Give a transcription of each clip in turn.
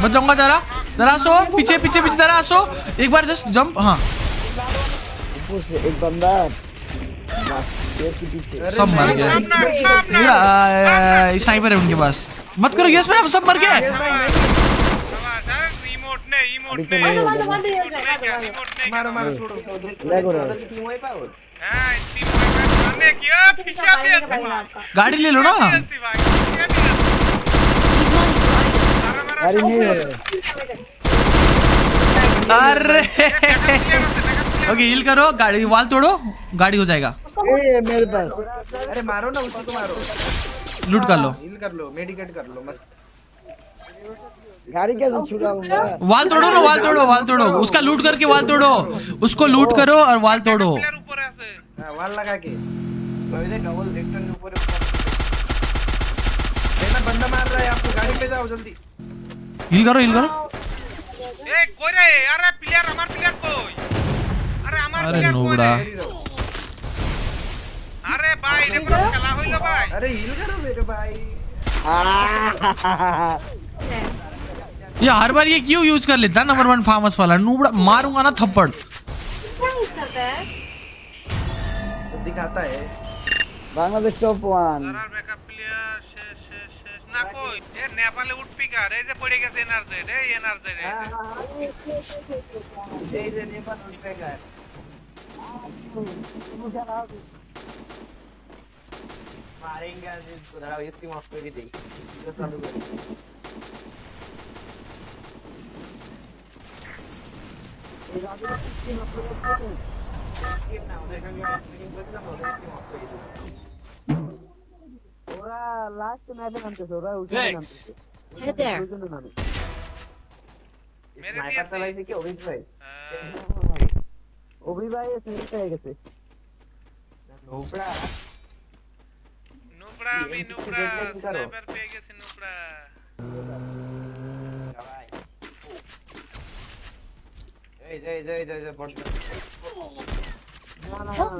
मैं जाऊँगा जरा। जरा सो पीछे पीछे पीछे जरा सो एक बार जस्ट जंप हाँ। एक बंदा सब मर गए। पूरा स्नाइपर है उनके पास। मत करो यस भाई हम सब मर गए। रिमोट ने रिमोट ने मारो मारो छोड़ो। हो है हाँ हैं आपका गाड़ी ले लो ना। गाड़ी नहीं हो रहा है। अरे ओके हील करो गाड़ी वाल तोड़ो गाड़ी हो जाएगा। ए मेरे पास। अरे मारो ना उसी को मारो। लूट कर लो। हील कर लो मेडिकेट कर लो मस्त। गाड़ी कैसे छुड़ाऊँगा? वाल तोड़ो ना वाल तोड़ो वाल तोड़ो। उसका लूट करके वाल तोड़ो। उसको लूट करो और वाल तोड़ो। वाल लगा के डबल सेक्टर के ऊपर मैं बंदा मार रहा है आपको गाड़ी पे जाओ जल्दी हिल करो हिल करो ए कोई रे अरे प्लेयर हमार प्लेयर कोई अरे हमार प्लेयर कोई अरे भाई रे पर खेला भाई अरे हिल करो मेरे भाई ये हर बार ये क्यों यूज़ कर लेता नंबर वन फार्मस वाला नूबड़ा मारूँगा ना थप्पड़ दिखाता है বাংলাদেশ টপ ওয়ান তারার ব্যাকআপ প্লেয়ার শেষ শেষ শেষ না কই? এ নেপালে উঠপিকার এই যে পড়ে গেছে এনার্জি রে এনার্জি রে এই যে নেপাল উঠপিকার मारेंगे सुधारा इसकी माफ कर दी तो चालू कर ये आगे इसकी माफ कर दो ওরা লাস্ট ম্যাচে নামতেছে ওরা উঠে নামতেছে। Head there. স্নাইপার চালাইছে কি? অভিজ ভাই। অভি ভাই স্নাইপার হয়ে গেছে। নোবড়া নুবড়া আমি নুবড়া স্নাইপার পেয়ে গেছি নুবড়া ভাই এই যে এই যে এই যে এই যে বট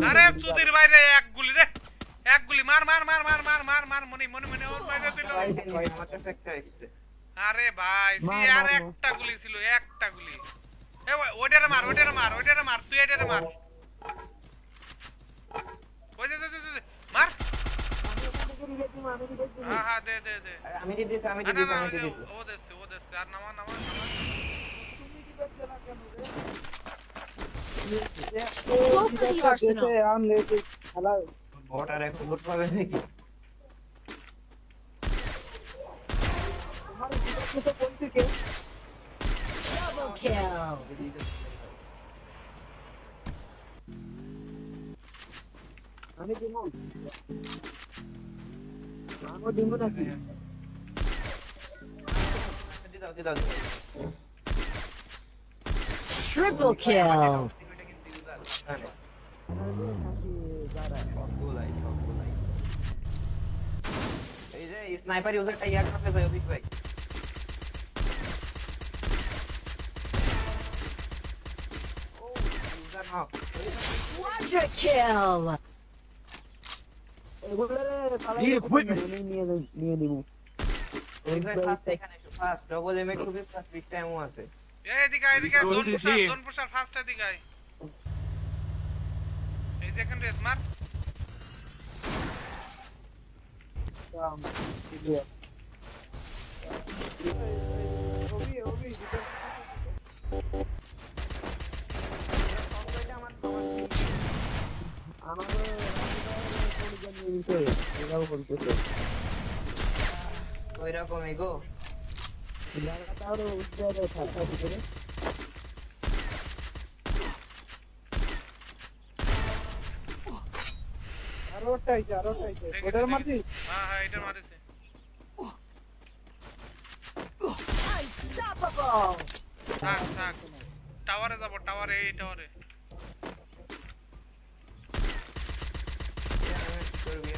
আরে চুদির বাইরে এক গুলি রে। এক গুলি মার মার মার মার মার মার মার মনি মনি মনি ওর বাইরে দিল। ভাই ভাই আমার কাছে একটা এসেছে আরে ভাই সি আর। একটা গুলি ছিল একটা গুলি। এ ওই- ওইটারে মার ওইটারে মার ওইটারে মার তুই এটারে মার। ওই দে দে দে মার। হ্যাঁ হ্যাঁ দে দে দে। আমি দিয়েছি আমি না আমি দিয়েছি। ও দেছে ও দেছে আর নামা নামা নামা। Go for the arsenal. আম লেকে খেলা বট আর এখন লুট পাবে নাকি Double kill. আমি দিব আমি দিব নাকি দিয়ে দাও দিয়ে দাও দিয়ে দাও। Triple kill. হ্যাঁ। সবগুলাই, সবগুলাই। এই যে স্নাইপার ইউজারটা ইয়ার করতে যায় অভিক ভাই ও ইউজার নক Quadra kill. নিয়ে নিয়ে নিব অভিক ভাই ফার্স্ট এখানে এসো ফার্স্ট ডবল এম এ খুবই ফার্স্ট বিশ টাইমও আছে এই এদিকে এদিকে জোন পুষার জোন পুষার ফার্স্ট এদিকে এই যে এখন রেস মার। ওই রকম টাওয়ারে যাব টাওয়ারে এই টাওয়ারে করবি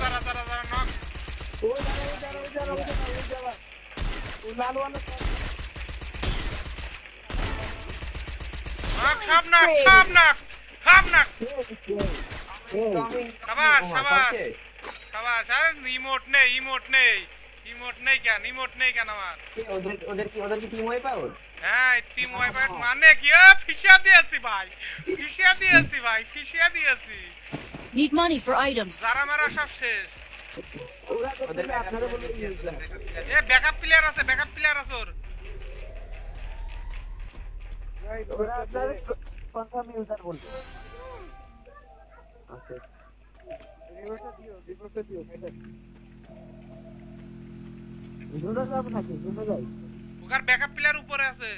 তারা তারা তারা নক নক সব নক সব নক সব নক সাবাস সাবাস সাবাস আরে ইমোট নেই ইমোট নেই ইমোট নেই কেন ইমোট নেই কেন আমার? ওদের ওদের কি ওদের কি টিম ওয়াইপ আউট হ্যাঁ টিম ওয়াইফাই মানে কি? ও ফিশিয়া দিয়েছি ভাই ফিশিয়া দিয়েছি ভাই ফিশিয়া দিয়েছি। Need money for items. যারা মারা সব শেষ। এ ব্যাকআপ প্লেয়ার আছে ব্যাকআপ প্লেয়ার আছে ওর। কনফার্ম ইউজার বলবে। আচ্ছা জুনো যাব নাকি জুনো যাই ওকার ব্যাকআপ প্লেয়ার উপরে আছে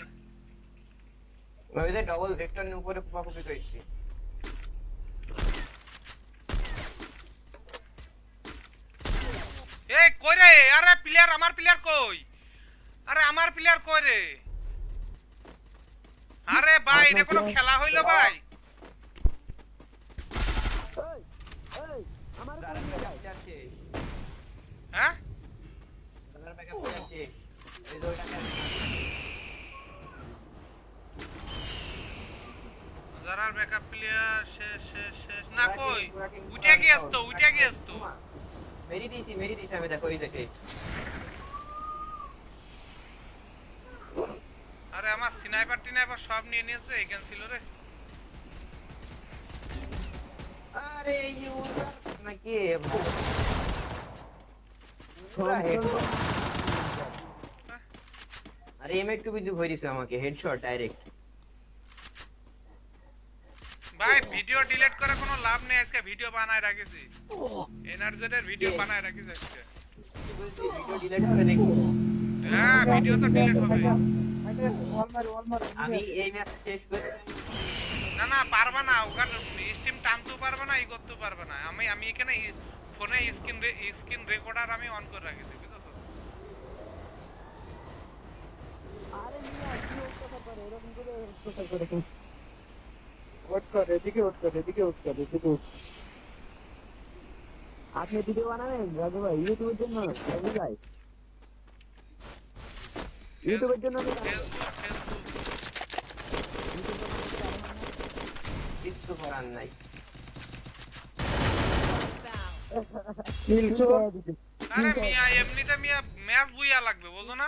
ওই যে ডবল ভেক্টর নিয়ে উপরে কুপাকুপি করছি এই কই রে আরে প্লেয়ার আমার প্লেয়ার কই আরে আমার প্লেয়ার কই রে আরে ভাই এটা কোনো খেলা হইল ভাই এই এই আমার জারার ব্যাকআপ প্লেয়ার শেষ হ্যাঁ জারার ব্যাকআপ প্লেয়ার শেষ এই যে ওইটা যারার ব্যাকআপ প্লেয়ার শেষ শেষ শেষ। না কই? উঠে গিয়েছ তো উঠে গিয়েছ তো মেরি দিছি মেরি দিছি আমি দেখো এই দেখে আরে আমার স্নাইপার টিনাইপার সব নিয়ে নিয়েছে এখান ছিল রে। আরে ইউজার নাকি। আরে ভরে আমাকে হেডশট ডাইরেক্ট ভাই ভিডিও ডিলিট করে কোনো লাভ নেই আজকে ভিডিও বানায় রাখেছি। এনার্জেটের ভিডিও বানায় রাখিস আজকে। ভিডিও ডিলিট নাকি? হ্যাঁ ভিডিও তো ডিলিট হবে। আমি এই ম্যাচ শেষ করে না না পারবা না ওখানে স্টিম টানতেও পারবে না ই করতেও পারবে না। আমি আমি এখানে ফোনে স্ক্রিন স্ক্রিন রেকর্ডার আমি অন করে রাখেছি বুঝেছ আরে মিয়া কি কথা করে এরকম করে কথা করে ওট করে এদিকে ওট করে এদিকে ওট করে এদিকে ওট আপনি ভিডিও বানাবেন রাজু ভাই ইউটিউবের জন্য রাজু ভাই ইউটিউবের জন্য কিছু করার নাই মিয়া, এমনিতে মিয়া ম্যাচ বুইয়া লাগবে, বুঝো না?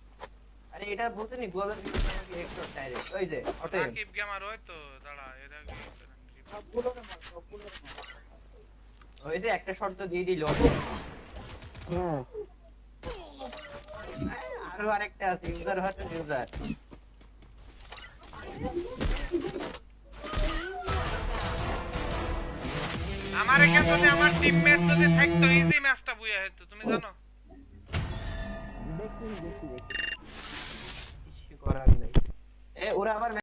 আরে এটা বলতে নি গোলার ভিতরে হেডশট ডাইরেক্ট ওই যে অটো রাকিব গেমার ওই তো দাঁড়া এটা কি ওই যে একটা শট তো দিয়ে দিল। হ্যাঁ। আরও আরেকটা আছে ইউজার হচ্ছে ইউজার আমার এখানে যদি আমার টিমমেট যদি থাকতো ইজি ম্যাচটা বুইয়া হতো তুমি জানো? দেখছি দেখছি দেখছি কিছু নাই। ওরা আবার